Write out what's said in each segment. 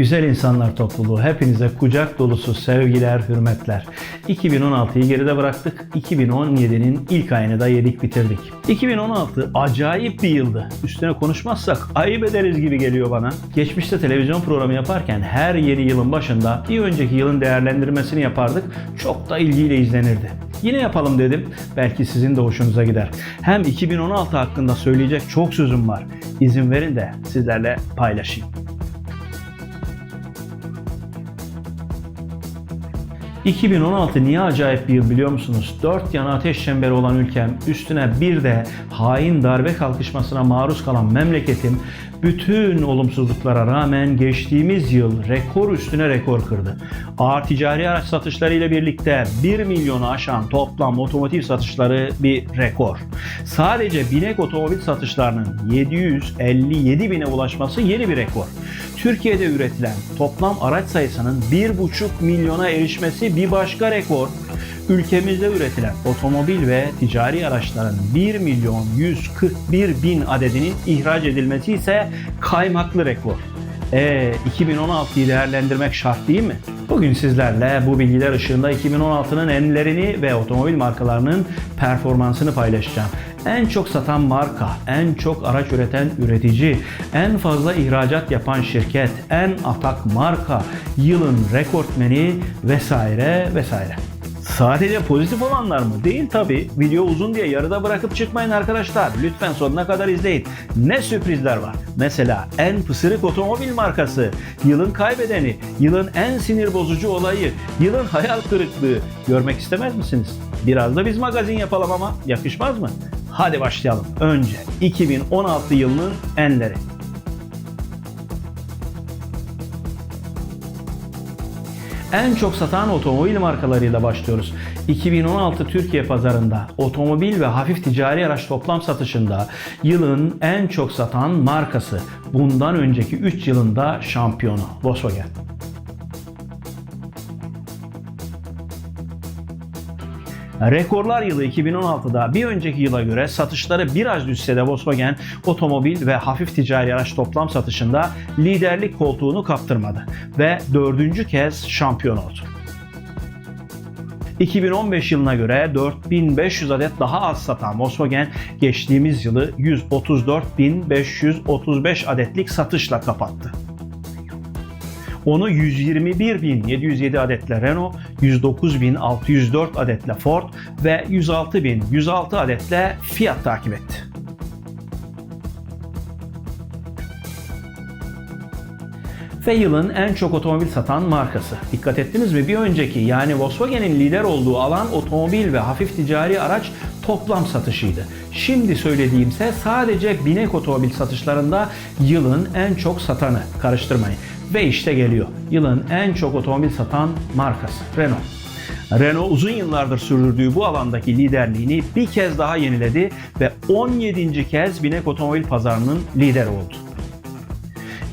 Güzel insanlar topluluğu hepinize kucak dolusu sevgiler, hürmetler. 2016'yı geride bıraktık. 2017'nin ilk ayını da yedik bitirdik. 2016 acayip bir yıldı. Üstüne konuşmazsak ayıp ederiz gibi geliyor bana. Geçmişte televizyon programı yaparken her yeni yılın başında bir önceki yılın değerlendirmesini yapardık. Çok da ilgiyle izlenirdi. Yine yapalım dedim. Belki sizin de hoşunuza gider. Hem 2016 hakkında söyleyecek çok sözüm var. İzin verin de sizlerle paylaşayım. 2016 niye acayip bir yıl biliyor musunuz? Dört yana ateş çemberi olan ülkem, üstüne bir de hain darbe kalkışmasına maruz kalan memleketim, bütün olumsuzluklara rağmen geçtiğimiz yıl rekor üstüne rekor kırdı. Ağır ticari araç satışları ile birlikte 1 milyonu aşan toplam otomotiv satışları bir rekor. Sadece binek otomobil satışlarının 757 bine ulaşması yeni bir rekor. Türkiye'de üretilen toplam araç sayısının 1,5 milyona erişmesi bir başka rekor. Ülkemizde üretilen otomobil ve ticari araçların 1 milyon 141 bin adedinin ihraç edilmesi ise kaymaklı rekor. E 2016'yı değerlendirmek şart değil mi? Bugün sizlerle bu bilgiler ışığında 2016'nın enlerini ve otomobil markalarının performansını paylaşacağım. En çok satan marka, en çok araç üreten üretici, en fazla ihracat yapan şirket, en atak marka, yılın rekortmeni vesaire vesaire. Sadece pozitif olanlar mı? Değil tabi. Video uzun diye yarıda bırakıp çıkmayın arkadaşlar. Lütfen sonuna kadar izleyin. Ne sürprizler var. Mesela en pısırık otomobil markası, yılın kaybedeni, yılın en sinir bozucu olayı, yılın hayal kırıklığı. Görmek istemez misiniz? Biraz da biz magazin yapalım ama yakışmaz mı? Hadi başlayalım. Önce 2016 yılının enleri. En çok satan otomobil markalarıyla başlıyoruz. 2016 Türkiye pazarında otomobil ve hafif ticari araç toplam satışında yılın en çok satan markası. Bundan önceki 3 yılında şampiyonu Volkswagen. Rekorlar yılı 2016'da bir önceki yıla göre satışları biraz düşse de Volkswagen otomobil ve hafif ticari araç toplam satışında liderlik koltuğunu kaptırmadı ve dördüncü kez şampiyon oldu. 2015 yılına göre 4500 adet daha az satan Volkswagen geçtiğimiz yılı 134.535 adetlik satışla kapattı. Onu 121.707 adetle Renault, 109.604 adetle Ford ve 106.106 adetle Fiat takip etti. Ve yılın en çok otomobil satan markası. Dikkat ettiniz mi? Bir önceki yani Volkswagen'in lider olduğu alan otomobil ve hafif ticari araç toplam satışıydı. Şimdi söylediğimse sadece binek otomobil satışlarında yılın en çok satanı. Karıştırmayın. Ve işte geliyor. Yılın en çok otomobil satan markası Renault. Renault uzun yıllardır sürdürdüğü bu alandaki liderliğini bir kez daha yeniledi ve 17. kez binek otomobil pazarının lideri oldu.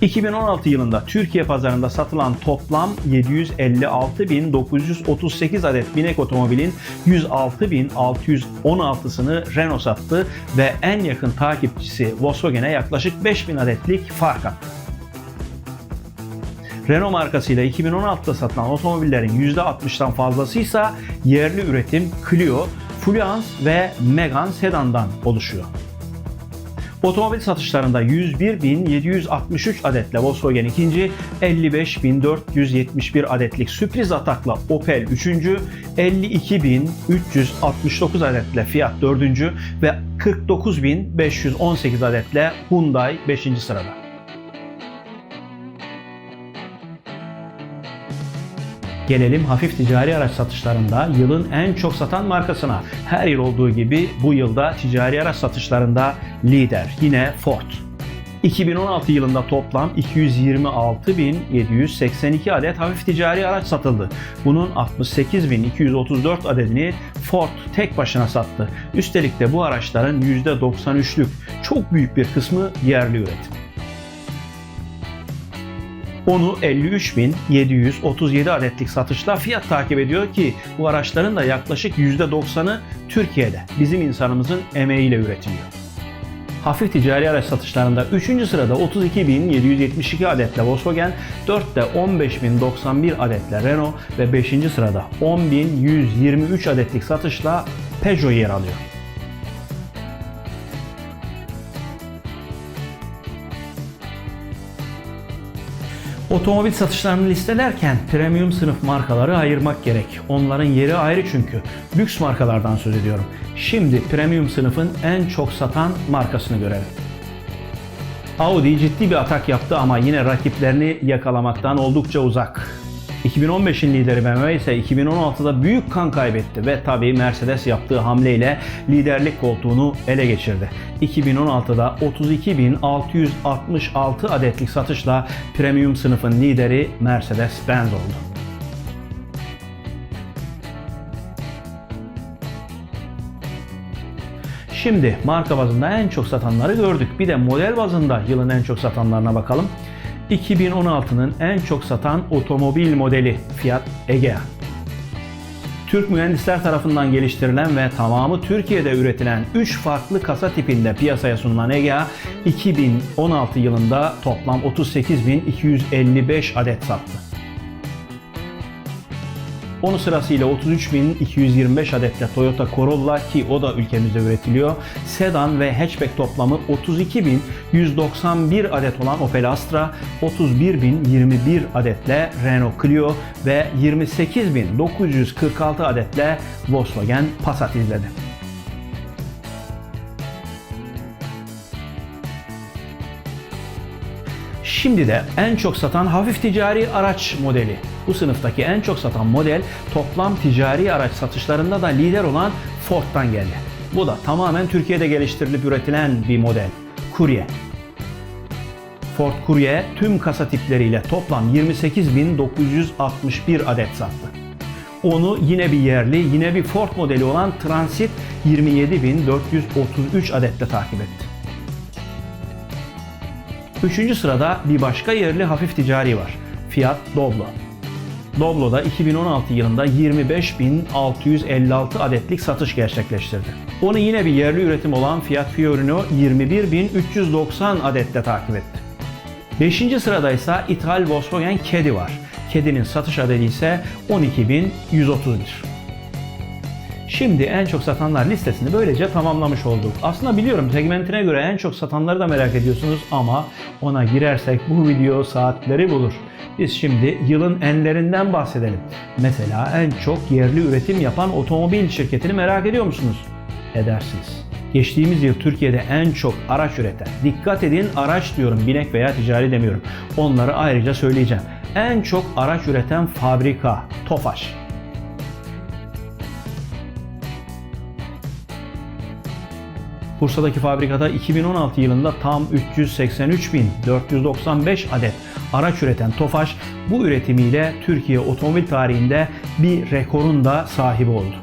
2016 yılında Türkiye pazarında satılan toplam 756.938 adet binek otomobilin 106.616'sını Renault sattı ve en yakın takipçisi Volkswagen'e yaklaşık 5.000 adetlik fark attı. Renault markasıyla 2016'da satılan otomobillerin %60'dan fazlası ise yerli üretim Clio, Fluence ve Megane sedandan oluşuyor. Otomobil satışlarında 101.763 adetle Volkswagen ikinci, 55.471 adetlik sürpriz atakla Opel üçüncü, 52.369 adetle Fiat dördüncü ve 49.518 adetle Hyundai 5. sırada. Gelelim hafif ticari araç satışlarında yılın en çok satan markasına. Her yıl olduğu gibi bu yılda ticari araç satışlarında lider yine Ford. 2016 yılında toplam 226.782 adet hafif ticari araç satıldı. Bunun 68.234 adedini Ford tek başına sattı. Üstelik de bu araçların %93'lük çok büyük bir kısmı yerli üretim. Onu 53.737 adetlik satışla fiyat takip ediyor ki bu araçların da yaklaşık %90'ı Türkiye'de bizim insanımızın emeğiyle üretiliyor. Hafif ticari araç satışlarında 3. sırada 32.772 adetle Volkswagen, 4'te 15.091 adetle Renault ve 5. sırada 10.123 adetlik satışla Peugeot yer alıyor. Otomobil satışlarını listelerken premium sınıf markaları ayırmak gerek. Onların yeri ayrı çünkü. Lüks markalardan söz ediyorum. Şimdi premium sınıfın en çok satan markasını görelim. Audi ciddi bir atak yaptı ama yine rakiplerini yakalamaktan oldukça uzak. 2015'in lideri BMW ise 2016'da büyük kan kaybetti ve tabii Mercedes yaptığı hamleyle liderlik koltuğunu ele geçirdi. 2016'da 32.666 adetlik satışla premium sınıfın lideri Mercedes-Benz oldu. Şimdi marka bazında en çok satanları gördük. Bir de model bazında yılın en çok satanlarına bakalım. 2016'nın en çok satan otomobil modeli Fiat Egea. Türk mühendisler tarafından geliştirilen ve tamamı Türkiye'de üretilen 3 farklı kasa tipinde piyasaya sunulan Egea 2016 yılında toplam 38.255 adet sattı. Onu sırasıyla 33.225 adetle Toyota Corolla ki o da ülkemizde üretiliyor. Sedan ve hatchback toplamı 32.191 adet olan Opel Astra, 31.021 adetle Renault Clio ve 28.946 adetle Volkswagen Passat izledi. Şimdi de en çok satan hafif ticari araç modeli. Bu sınıftaki en çok satan model toplam ticari araç satışlarında da lider olan Ford'dan geldi. Bu da tamamen Türkiye'de geliştirilip üretilen bir model. Courier. Ford Courier tüm kasa tipleriyle toplam 28.961 adet sattı. Onu yine bir yerli, yine bir Ford modeli olan Transit 27.433 adetle takip etti. Üçüncü sırada bir başka yerli hafif ticari var. Fiat Doblo. Doblo'da 2016 yılında 25.656 adetlik satış gerçekleştirdi. Onu yine bir yerli üretim olan Fiat Fiorino 21.390 adetle takip etti. Beşinci sırada ise ithal Volkswagen Caddy var. Caddy'nin satış adedi ise 12.131. Şimdi en çok satanlar listesini böylece tamamlamış olduk. Aslında biliyorum segmentine göre en çok satanları da merak ediyorsunuz ama ona girersek bu video saatleri bulur. Biz şimdi yılın enlerinden bahsedelim. Mesela en çok yerli üretim yapan otomobil şirketini merak ediyor musunuz? Edersiniz. Geçtiğimiz yıl Türkiye'de en çok araç üreten, dikkat edin araç diyorum binek veya ticari demiyorum. Onları ayrıca söyleyeceğim. En çok araç üreten fabrika Tofaş. Bursa'daki fabrikada 2016 yılında tam 383.495 adet araç üreten Tofaş bu üretimiyle Türkiye otomobil tarihinde bir rekorun da sahibi oldu.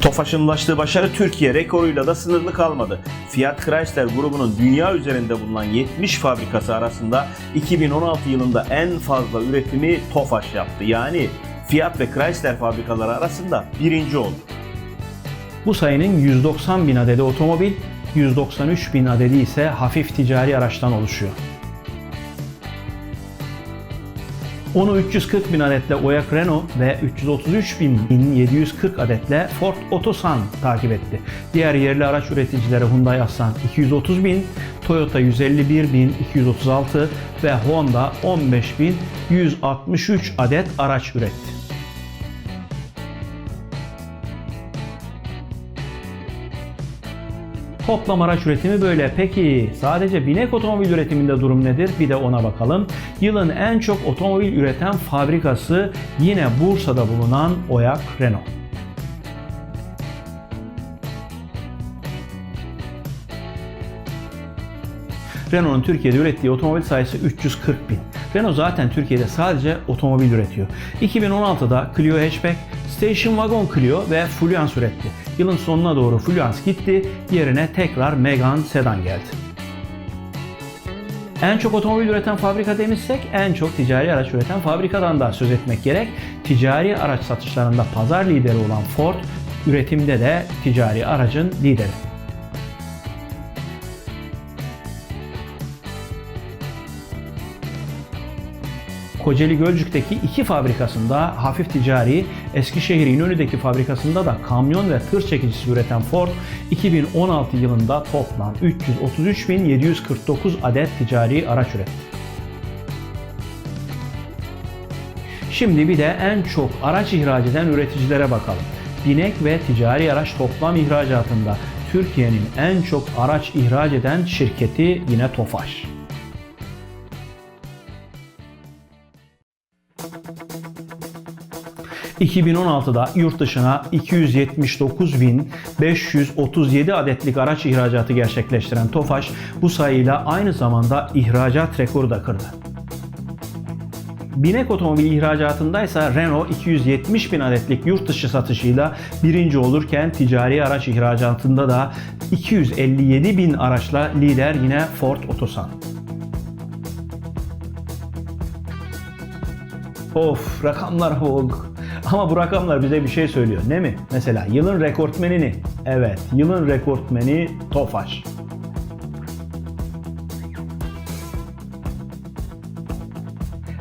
Tofaş'ın ulaştığı başarı Türkiye rekoruyla da sınırlı kalmadı. Fiat Chrysler grubunun dünya üzerinde bulunan 70 fabrikası arasında 2016 yılında en fazla üretimi Tofaş yaptı. Yani Fiat ve Chrysler fabrikaları arasında birinci oldu. Bu sayının 190 bin adedi otomobil, 193 bin adedi ise hafif ticari araçtan oluşuyor. Onu 340 bin adetle Oyak Renault ve 333 bin 740 adetle Ford Otosan takip etti. Diğer yerli araç üreticileri Hyundai Aslan 230 bin, Toyota 151 bin 236 ve Honda 15 bin 163 adet araç üretti. Toplam araç üretimi böyle. Peki sadece binek otomobil üretiminde durum nedir? Bir de ona bakalım. Yılın en çok otomobil üreten fabrikası yine Bursa'da bulunan Oyak Renault. Renault'un Türkiye'de ürettiği otomobil sayısı 340 bin. Renault zaten Türkiye'de sadece otomobil üretiyor. 2016'da Clio Hatchback, Station Wagon Clio ve Fluence üretti. Yılın sonuna doğru Fluence gitti, yerine tekrar Megane Sedan geldi. En çok otomobil üreten fabrika demişsek en çok ticari araç üreten fabrikadan da söz etmek gerek. Ticari araç satışlarında pazar lideri olan Ford, üretimde de ticari aracın lideri. Kocaeli Gölcük'teki iki fabrikasında hafif ticari, Eskişehir İnönü'deki fabrikasında da kamyon ve tır çekicisi üreten Ford 2016 yılında toplam 333.749 adet ticari araç üretti. Şimdi bir de en çok araç ihraç eden üreticilere bakalım. Binek ve ticari araç toplam ihracatında Türkiye'nin en çok araç ihraç eden şirketi yine Tofaş. ...2016'da yurt dışına 279.537 adetlik araç ihracatı gerçekleştiren Tofaş... ...bu sayıyla aynı zamanda ihracat rekoru da kırdı. Binek otomobil ihracatındaysa Renault 270 bin adetlik yurt dışı satışıyla birinci olurken ticari araç ihracatında da 257 bin araçla lider yine Ford Otosan. Of rakamlara olduk. Ama bu rakamlar bize bir şey söylüyor değil mi? Mesela yılın rekortmenini. Evet yılın rekortmeni Tofaş.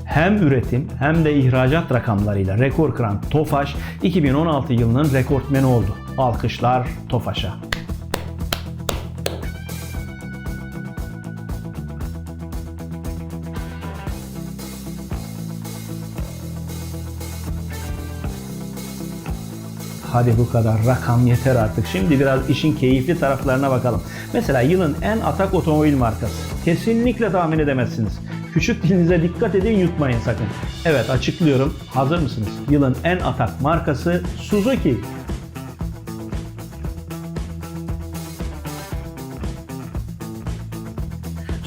hem üretim hem de ihracat rakamlarıyla rekor kıran Tofaş 2016 yılının rekortmeni oldu. Alkışlar Tofaş'a. Hadi bu kadar rakam yeter artık. Şimdi biraz işin keyifli taraflarına bakalım. Mesela yılın en atak otomobil markası. Kesinlikle tahmin edemezsiniz. Küçük dilinize dikkat edin yutmayın sakın. Evet açıklıyorum. Hazır mısınız? Yılın en atak markası Suzuki.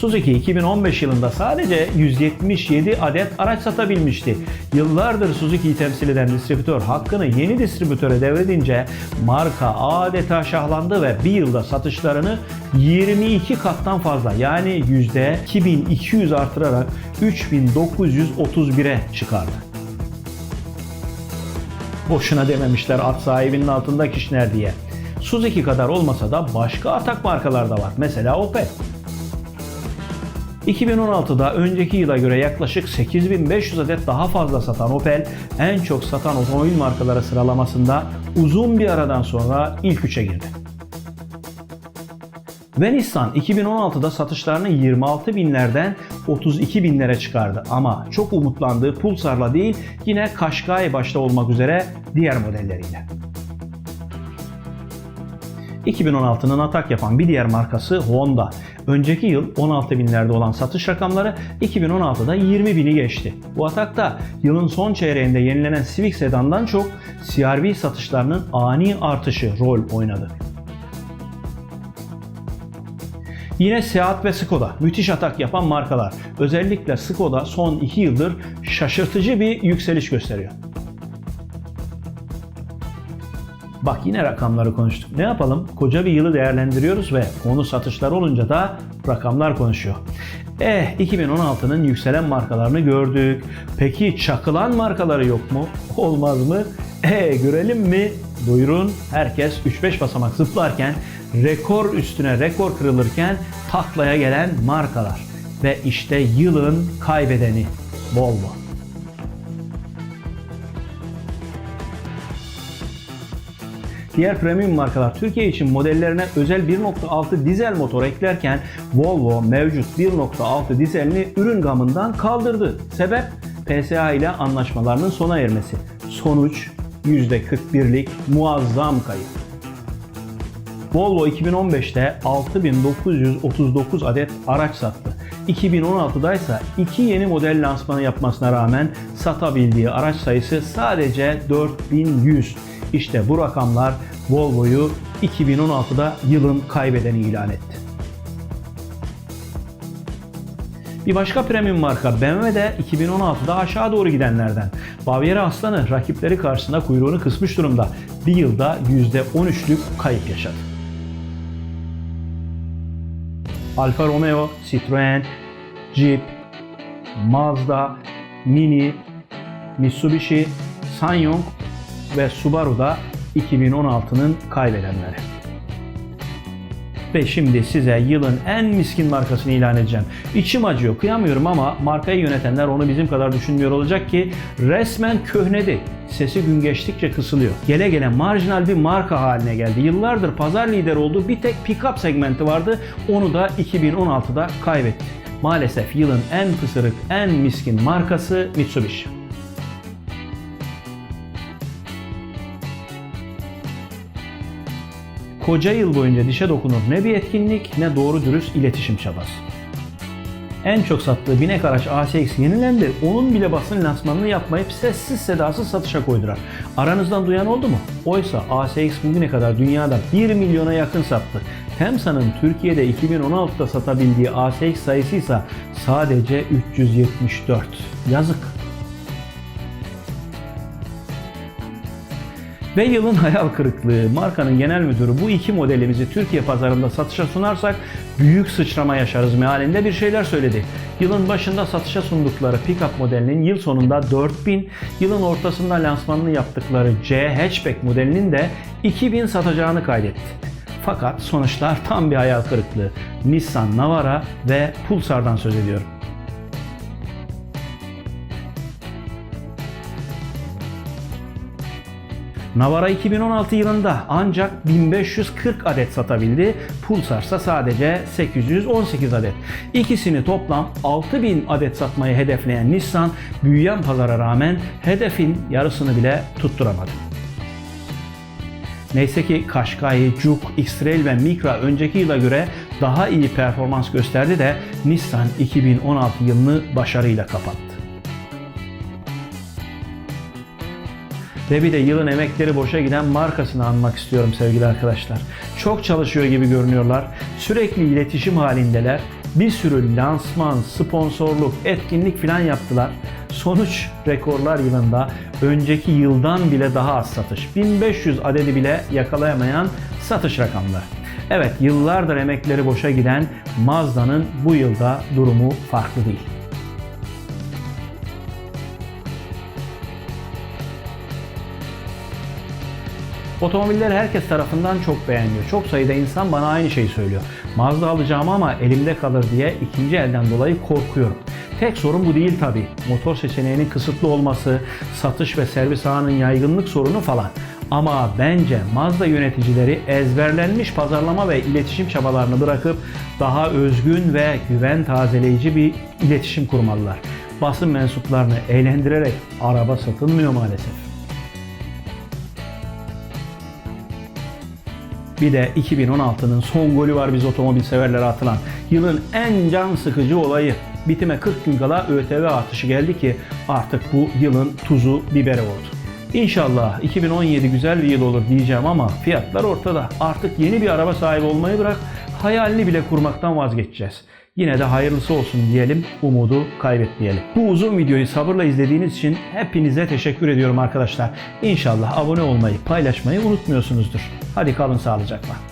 Suzuki 2015 yılında sadece 177 adet araç satabilmişti. Yıllardır Suzuki'yi temsil eden distribütör hakkını yeni distribütöre devredince marka adeta şahlandı ve bir yılda satışlarını 22 kattan fazla yani %2200 artırarak 3931'e çıkardı. Boşuna dememişler at sahibinin altında kişner diye. Suzuki kadar olmasa da başka atak markalar da var. Mesela Opel. 2016'da önceki yıla göre yaklaşık 8500 adet daha fazla satan Opel, en çok satan otomobil markaları sıralamasında uzun bir aradan sonra ilk üçe girdi. Ve Nissan 2016'da satışlarını 26 binlerden 32 binlere çıkardı ama çok umutlandığı Pulsar'la değil yine Qashqai başta olmak üzere diğer modelleriyle. 2016'nın atak yapan bir diğer markası Honda. Önceki yıl 16 binlerde olan satış rakamları 2016'da 20 bini geçti. Bu atakta yılın son çeyreğinde yenilenen Civic sedandan çok CR-V satışlarının ani artışı rol oynadı. Yine Seat ve Skoda müthiş atak yapan markalar. Özellikle Skoda son 2 yıldır şaşırtıcı bir yükseliş gösteriyor. Bak yine rakamları konuştuk. Ne yapalım? Koca bir yılı değerlendiriyoruz ve konu satışlar olunca da rakamlar konuşuyor. Eh 2016'nın yükselen markalarını gördük. Peki çakılan markaları yok mu? Olmaz mı? Eh görelim mi? Buyurun herkes 3-5 basamak zıplarken rekor üstüne rekor kırılırken taklaya gelen markalar. Ve işte yılın kaybedeni Volvo. Diğer premium markalar Türkiye için modellerine özel 1.6 dizel motor eklerken Volvo mevcut 1.6 dizelini ürün gamından kaldırdı. Sebep PSA ile anlaşmalarının sona ermesi. Sonuç %41'lik muazzam kayıp. Volvo 2015'te 6939 adet araç sattı. 2016'da ise iki yeni model lansmanı yapmasına rağmen satabildiği araç sayısı sadece 4100. İşte bu rakamlar Volvo'yu 2016'da yılın kaybedeni ilan etti. Bir başka premium marka BMW de 2016'da aşağı doğru gidenlerden. Bavyera Aslanı rakipleri karşısında kuyruğunu kısmış durumda. Bir yılda %13'lük kayıp yaşadı. Alfa Romeo, Citroen, Jeep, Mazda, Mini, Mitsubishi, Sanyong ve Subaru da 2016'nın kaybedenleri. Ve şimdi size yılın en miskin markasını ilan edeceğim. İçim acıyor, kıyamıyorum ama markayı yönetenler onu bizim kadar düşünmüyor olacak ki resmen köhnedi. Sesi gün geçtikçe kısılıyor. Gele gele marjinal bir marka haline geldi. Yıllardır pazar lideri olduğu bir tek pick-up segmenti vardı. Onu da 2016'da kaybetti. Maalesef yılın en pısırık, en miskin markası Mitsubishi. Koca yıl boyunca dişe dokunur ne bir etkinlik ne doğru dürüst iletişim çabası. En çok sattığı binek araç ASX yenilendi. Onun bile basın lansmanını yapmayıp sessiz sedasız satışa koydular. Aranızdan duyan oldu mu? Oysa ASX bugüne kadar dünyada 1 milyona yakın sattı. Temsa'nın Türkiye'de 2016'da satabildiği ASX sayısı ise sadece 374. Yazık. Ve yılın hayal kırıklığı, markanın genel müdürü bu iki modelimizi Türkiye pazarında satışa sunarsak büyük sıçrama yaşarız mealinde bir şeyler söyledi. Yılın başında satışa sundukları pickup modelinin yıl sonunda 4000, yılın ortasında lansmanını yaptıkları C hatchback modelinin de 2000 satacağını kaydetti. Fakat sonuçlar tam bir hayal kırıklığı. Nissan Navara ve Pulsar'dan söz ediyorum. Navara 2016 yılında ancak 1540 adet satabildi. Pulsar ise sadece 818 adet. İkisini toplam 6000 adet satmayı hedefleyen Nissan büyüyen pazara rağmen hedefin yarısını bile tutturamadı. Neyse ki Qashqai, Juke, X-Trail ve Micra önceki yıla göre daha iyi performans gösterdi de Nissan 2016 yılını başarıyla kapattı. Ve bir de yılın emekleri boşa giden markasını anmak istiyorum sevgili arkadaşlar. Çok çalışıyor gibi görünüyorlar. Sürekli iletişim halindeler. Bir sürü lansman, sponsorluk, etkinlik falan yaptılar. Sonuç rekorlar yılında önceki yıldan bile daha az satış. 1500 adedi bile yakalayamayan satış rakamları. Evet yıllardır emekleri boşa giden Mazda'nın bu yılda durumu farklı değil. Otomobilleri herkes tarafından çok beğeniyor. Çok sayıda insan bana aynı şeyi söylüyor. Mazda alacağım ama elimde kalır diye ikinci elden dolayı korkuyorum. Tek sorun bu değil tabi. Motor seçeneğinin kısıtlı olması, satış ve servis ağının yaygınlık sorunu falan. Ama bence Mazda yöneticileri ezberlenmiş pazarlama ve iletişim çabalarını bırakıp daha özgün ve güven tazeleyici bir iletişim kurmalılar. Basın mensuplarını eğlendirerek araba satılmıyor maalesef. Bir de 2016'nın son golü var biz otomobil severlere atılan. Yılın en can sıkıcı olayı. Bitime 40 gün kala ÖTV artışı geldi ki artık bu yılın tuzu biberi oldu. İnşallah 2017 güzel bir yıl olur diyeceğim ama fiyatlar ortada. Artık yeni bir araba sahibi olmayı bırak hayalini bile kurmaktan vazgeçeceğiz. Yine de hayırlısı olsun diyelim, umudu kaybetmeyelim. Bu uzun videoyu sabırla izlediğiniz için hepinize teşekkür ediyorum arkadaşlar. İnşallah abone olmayı, paylaşmayı unutmuyorsunuzdur. Hadi kalın sağlıcakla.